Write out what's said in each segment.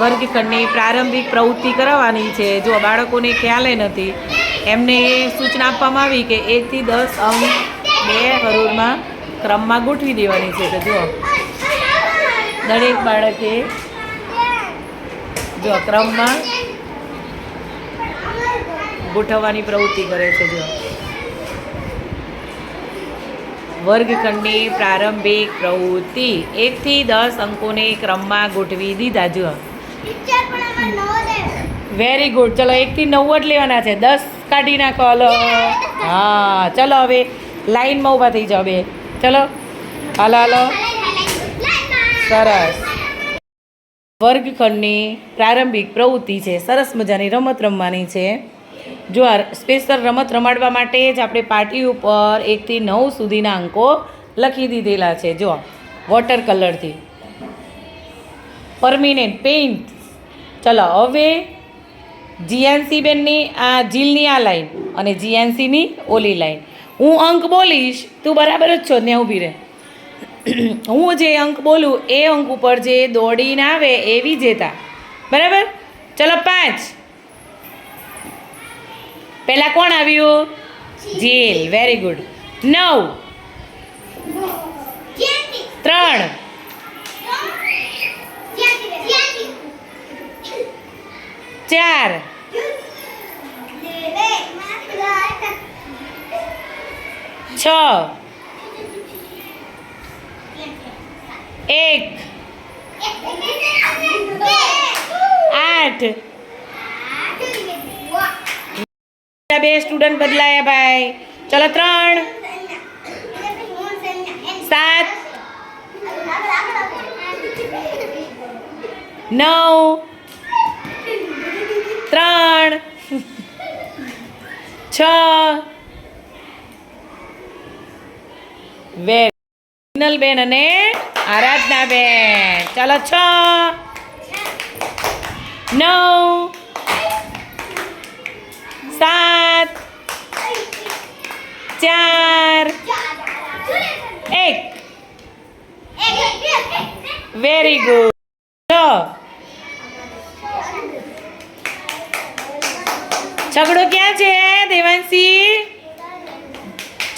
વર્ગખંડની પ્રારંભિક પ્રવૃત્તિ કરાવવાની છે. જો બાળકોને ખ્યાલે નથી, એમને સૂચના આપવામાં આવી કે એકથી દસ અંક બે કરોડમાં ક્રમમાં ગોઠવી દેવાની છે. તો જુઓ, દરેક બાળકે જો ક્રમમાં ગોઠવવાની પ્રવૃત્તિ કરે છે. જો વર્ગખંડની પ્રારંભિક પ્રવૃત્તિ એકથી દસ અંકોને ક્રમમાં ગોઠવી દીધા. જુઓ વેરી ગુડ ચલો એકથી નવ જ લેવાના છે. દસ કાઢી નાખો. હલો. હા ચલો હવે લાઈનમાં ઊભા થઈ જાઓ બે. ચલો. હાલો હાલો. સરસ. વર્ગખંડની પ્રારંભિક પ્રવૃત્તિ છે. સરસ મજાની રમત રમવાની છે. જો આ સ્પેશિયલ રમત રમાડવા માટે જ આપણે પાટી ઉપર એકથી નવ સુધીના અંકો લખી દીધેલા છે. જો વોટર કલરથી. પરમિનેન્ટ પેઇન્ટ ચલો હવે જીએનસી બેનની આ જીલની આ લાઈન અને જીએનસીની ઓલી લાઈન. હું અંક બોલીશ તું બરાબર જ છો ત્યાં ઊભી રહે. હું જે અંક બોલું એ અંક ઉપર જે દોડીને આવે એવી જેતા. બરાબર? ચલો પાંચ. પહેલાં કોણ આવ્યું? જીલ વેરી ગુડ નવ. ત્રણ. ચાર છ એક આઠ બે સ્ટુડન્ટ બદલાયા ભાઈ ચલો ત્રણ સાત નવ ત્રણ છ. વેરી બેન અને આરાધના બેન ચાલો છ. નવ. સાત. ચાર. એક. Very good. છગડો ક્યાં છે, દેવાંશી?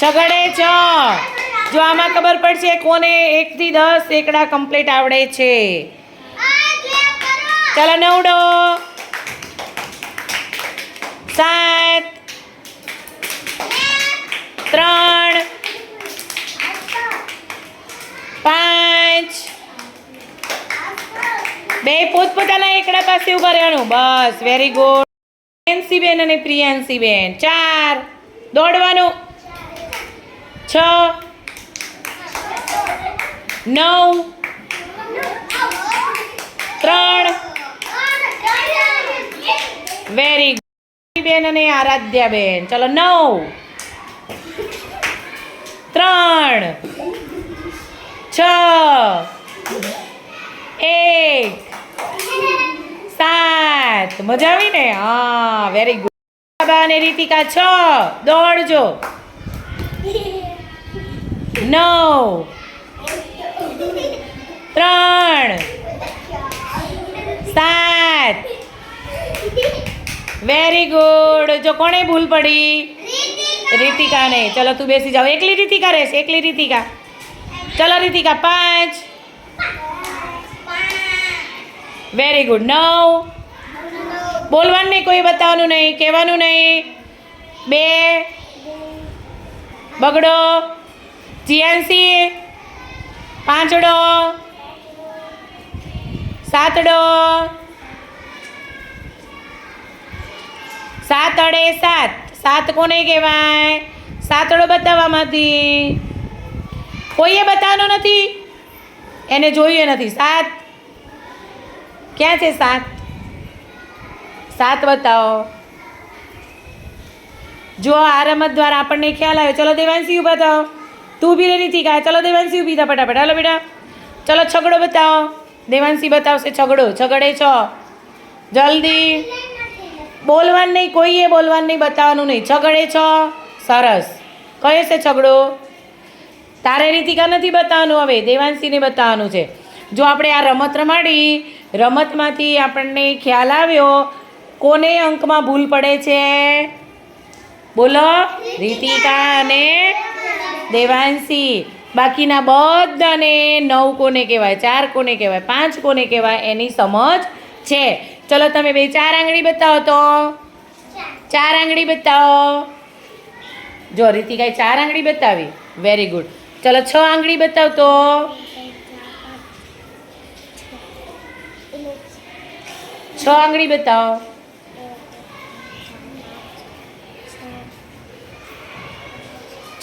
છગડે છ. જો આમાં ખબર પડશે કોને એકથી દસ એકડા કમ્પ્લીટ આવડે છે. ચાલો નવડો. સાત. ત્રણ. પાંચ. બે પોતપોતાના એકડા પાસે ઊભા રહેવાનું. બસ વેરી ગુડ બેન અને પ્રિયાંશીબેન ચાર. દોડવાનું. છ. નવ. ત્રણ. Very good. બેન અને આરાધ્યા બેન ચલો, નવ. ત્રણ. છ. એક. સાત મજા આવી ને? હા વેરી ગુડ બાબા અને રીતિકા છ. દોડજો. નવ. ત્રણ. સાત. વેરી ગુડ જો કોણે ભૂલ પડી? રીતિકાને. ચલો તું બેસી જાઓ એકલી રીતિકા રહેશે. એકલી રીતિકા. ચલો રીતિકા પાંચ. વેરી ગુડ નવ. બોલવાનું નહીં, કોઈ બતાવવાનું નહીં, કહેવાનું નહીં. બે, બગડો. જીએનસી, પાંચડો. સાતડો. સાત અડે સાત. સાત કોને કહેવાય? સાતડો બતાવવામાંથી. કોઈએ બતાવવાનો નથી? એને જોયું નથી. સાત. ક્યાં છે સાત? સાત બતાવો જો આ રમત દ્વારા આપણને ખ્યાલ આવ્યો, ચલો દેવાંશી ઊભા થાઓ. તું ઊભી રહી નથી કા ચલો દેવાંશી ઊભી થા ફટાફટ. હાલો બેટા. ચલો છગડો બતાવો. દેવાંશી બતાવશે છગડો. છગડે છ. જલ્દી. બોલવાનું નહીં, કોઈએ બોલવાનું નહીં, બતાવવાનું નહીં. છગડે છ. સરસ. કયો છે છગડો? તારે રીતિકા નથી બતાવવાનું હવે. દેવાંશીને બતાવવાનું છે. જો આપણે આ રમત રમાડી, રમતમાંથી આપણને ખ્યાલ આવ્યો કોને અંકમાં ભૂલ પડે છે? બોલો, રીતિકા અને દેવાંશી. બાકીના બધાને નવ કોને કહેવાય, ચાર કોને કહેવાય, પાંચ કોને કહેવાય, એની સમજ છે. ચલો, તમે બે ચાર આંગળી બતાવો તો. ચાર આંગળી બતાવો. જો, રીતિકાએ ચાર આંગળી બતાવી. વેરી ગુડ ચલો, છ આંગળી બતાવતો છ આંગળી બતાવો.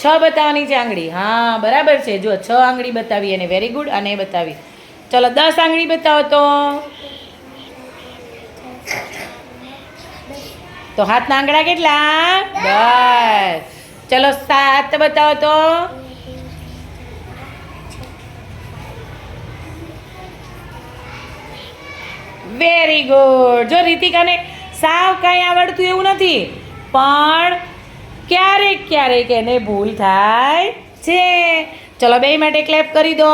છ બતાવવાની છે આંગળી. હા, બરાબર છે. જો છ આંગળી બતાવી અને વેરી ગુડ અને બતાવી. ચલો, દસ આંગળી બતાવો તો. તો હાથના આંગળા કેટલા? દસ. ચલો, સાત બતાવો તો. વેરી ગુડ જો રીતિકાને સાવ કાંઈ આવડતું એવું નથી, પણ ક્યારેક ક્યારેક એને ભૂલ થાય છે. ચલો બે માટે ક્લેપ કરી દો.